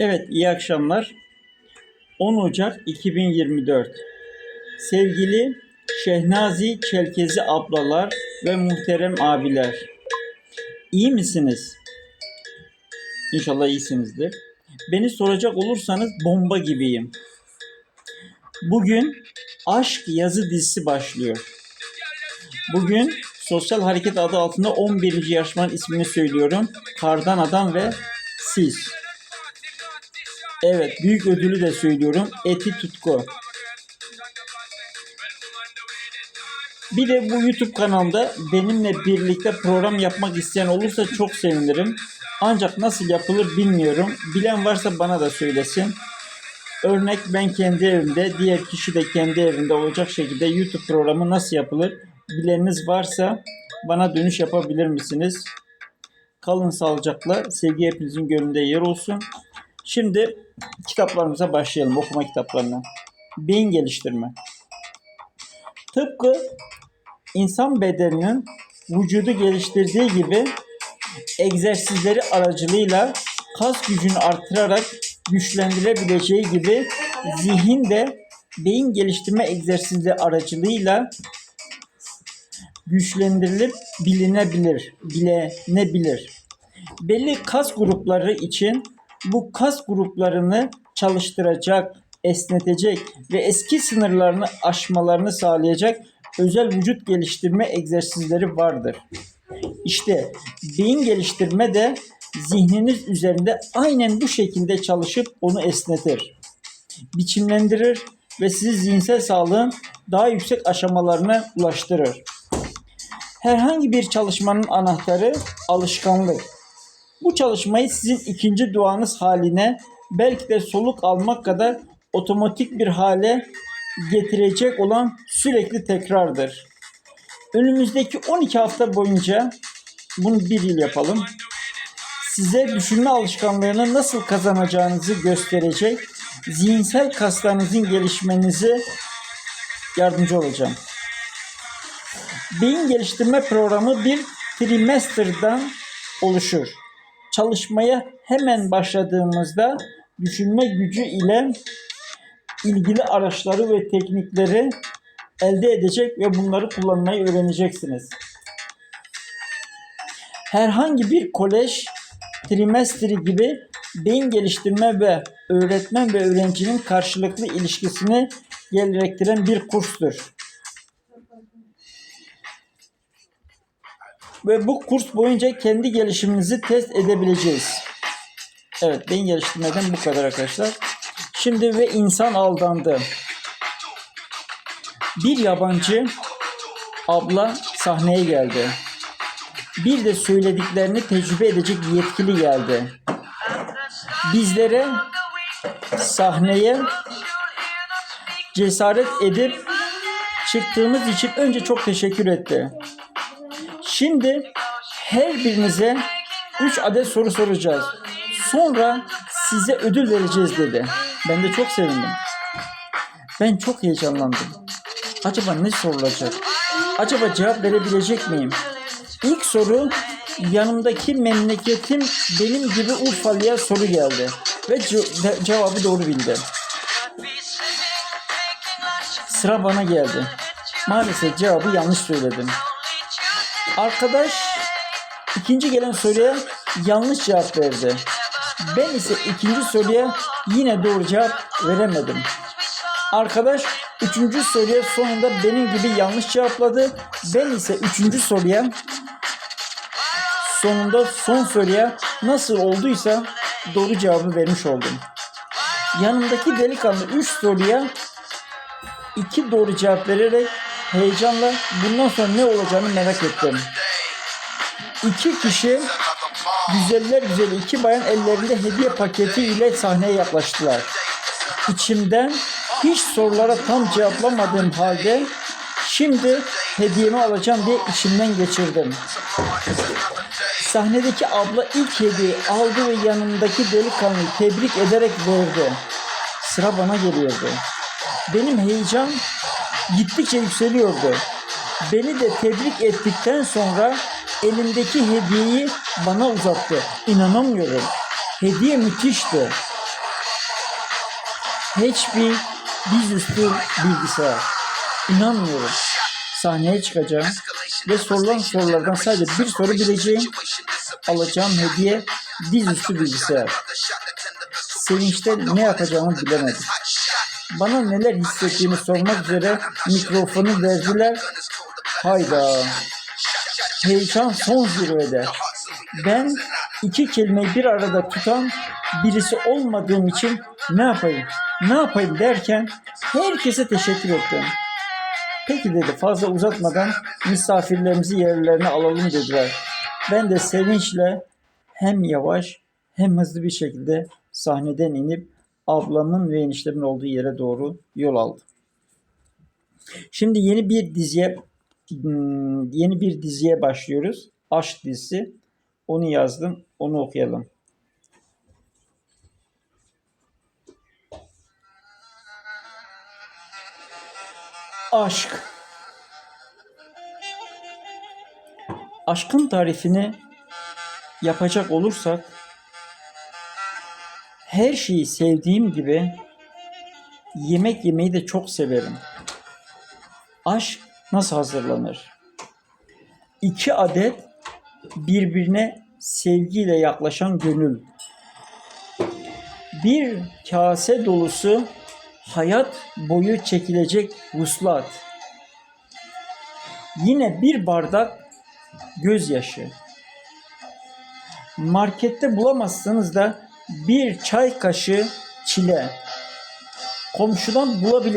Evet, iyi akşamlar. 10 Ocak 2024. Sevgili Şehnazi Çelkezi ablalar ve muhterem abiler. İyi misiniz? İnşallah iyisinizdir. Beni soracak olursanız bomba gibiyim. Bugün Aşk Yazı dizisi başlıyor. Bugün Sosyal Hareket adı altında 11. yarışmanın ismini söylüyorum. Kardan Adam ve Siz. Evet, büyük ödülü de söylüyorum. Eti Tutku. Bir de bu YouTube kanalda benimle birlikte program yapmak isteyen olursa çok sevinirim. Ancak nasıl yapılır bilmiyorum. Bilen varsa bana da söylesin. Örnek ben kendi evimde, diğer kişi de kendi evinde olacak şekilde YouTube programı nasıl yapılır? Bileniniz varsa bana dönüş yapabilir misiniz? Kalın sağlıcakla. Sevgi hepinizin gönlünde yer olsun. Şimdi kitaplarımıza başlayalım. Okuma kitaplarına. Beyin geliştirme. Tıpkı insan bedeninin vücudu geliştirdiği gibi egzersizleri aracılığıyla kas gücünü artırarak güçlendirebileceği gibi zihin de beyin geliştirme egzersizleri aracılığıyla güçlendirilip bilinebilir, bilenebilir. Belli kas grupları için bu kas gruplarını çalıştıracak, esnetecek ve eski sınırlarını aşmalarını sağlayacak özel vücut geliştirme egzersizleri vardır. İşte beyin geliştirme de zihniniz üzerinde aynen bu şekilde çalışıp onu esnetir, biçimlendirir ve sizi zihinsel sağlığın daha yüksek aşamalarına ulaştırır. Herhangi bir çalışmanın anahtarı alışkanlık. Bu çalışmayı sizin ikinci duanız haline belki de soluk almak kadar otomatik bir hale getirecek olan sürekli tekrardır. Önümüzdeki 12 hafta boyunca bunu bir yıl yapalım. Size düşünme alışkanlığını nasıl kazanacağınızı gösterecek, zihinsel kaslarınızın gelişmenizi yardımcı olacağım. Beyin geliştirme programı bir trimester'dan oluşur. Çalışmaya hemen başladığımızda düşünme gücü ile ilgili araçları ve teknikleri elde edecek ve bunları kullanmayı öğreneceksiniz. Herhangi bir kolej trimestri gibi beyin geliştirme ve öğretmen ve öğrencinin karşılıklı ilişkisini gerektiren bir kurstur. Ve bu kurs boyunca kendi gelişiminizi test edebileceğiz. Evet, beyin geliştirmeden bu kadar arkadaşlar. Şimdi ve insan aldandı. Bir yabancı abla sahneye geldi. Bir de söylediklerini tecrübe edecek yetkili geldi. Bizlere sahneye cesaret edip çıktığımız için önce çok teşekkür etti. Şimdi her birinize 3 adet soru soracağız. Sonra size ödül vereceğiz dedi. Ben de çok sevindim. Ben çok heyecanlandım. Acaba ne sorulacak? Acaba cevap verebilecek miyim? İlk soru yanımdaki memleketim benim gibi Urfalı'ya soru geldi. Ve ce- cevabı doğru bildi. Sıra bana geldi. Maalesef cevabı yanlış söyledim. Arkadaş ikinci gelen soruya yanlış cevap verdi. Ben ise ikinci soruya yine doğru cevap veremedim. Arkadaş üçüncü soruya sonunda benim gibi yanlış cevapladı. Ben ise üçüncü soruya sonunda son soruya nasıl olduysa doğru cevabı vermiş oldum. Yanımdaki delikanlı üç soruya iki doğru cevap vererek heyecanla bundan sonra ne olacağını merak ettim. İki kişi güzeller güzeli iki bayan ellerinde hediye paketi ile sahneye yaklaştılar. İçimden hiç sorulara tam cevaplamadığım halde şimdi hediyemi alacağım diye içimden geçirdim. Sahnedeki abla ilk hediyeyi aldı ve yanındaki delikanlıyı tebrik ederek verdi. Sıra bana geliyordu. Benim heyecan gittikçe yükseliyordu. Beni de tebrik ettikten sonra elimdeki hediyeyi bana uzattı. İnanamıyorum. Hediye müthişti. HP dizüstü bilgisayar. İnanmıyorum. Sahneye çıkacağım ve sorulan sorulardan sadece bir soru bileceğim. Alacağım hediye dizüstü bilgisayar. Sevinçte ne yapacağımı bilemedim. Bana neler hissettiğini sormak üzere mikrofonu verdiler. Hayda. Heyecan son zirvede. Ben iki kelimeyi bir arada tutan birisi olmadığım için ne yapayım? Ne yapayım derken herkese teşekkür ettim. Peki dedi fazla uzatmadan misafirlerimizi yerlerine alalım dediler. Ben de sevinçle hem yavaş hem hızlı bir şekilde sahneden inip ablamın ve eniştemin olduğu yere doğru yol aldım. Şimdi yeni bir diziye hmm, yeni bir diziye başlıyoruz. Aşk dizisi. Onu yazdım. Onu okuyalım. Aşk. Aşkın tarifini yapacak olursak her şeyi sevdiğim gibi yemek yemeyi de çok severim. Aşk nasıl hazırlanır? İki adet birbirine sevgiyle yaklaşan gönül. Bir kase dolusu hayat boyu çekilecek vuslat. Yine bir bardak gözyaşı. Markette bulamazsanız da bir çay kaşığı çile. Komşudan bulabilirsiniz.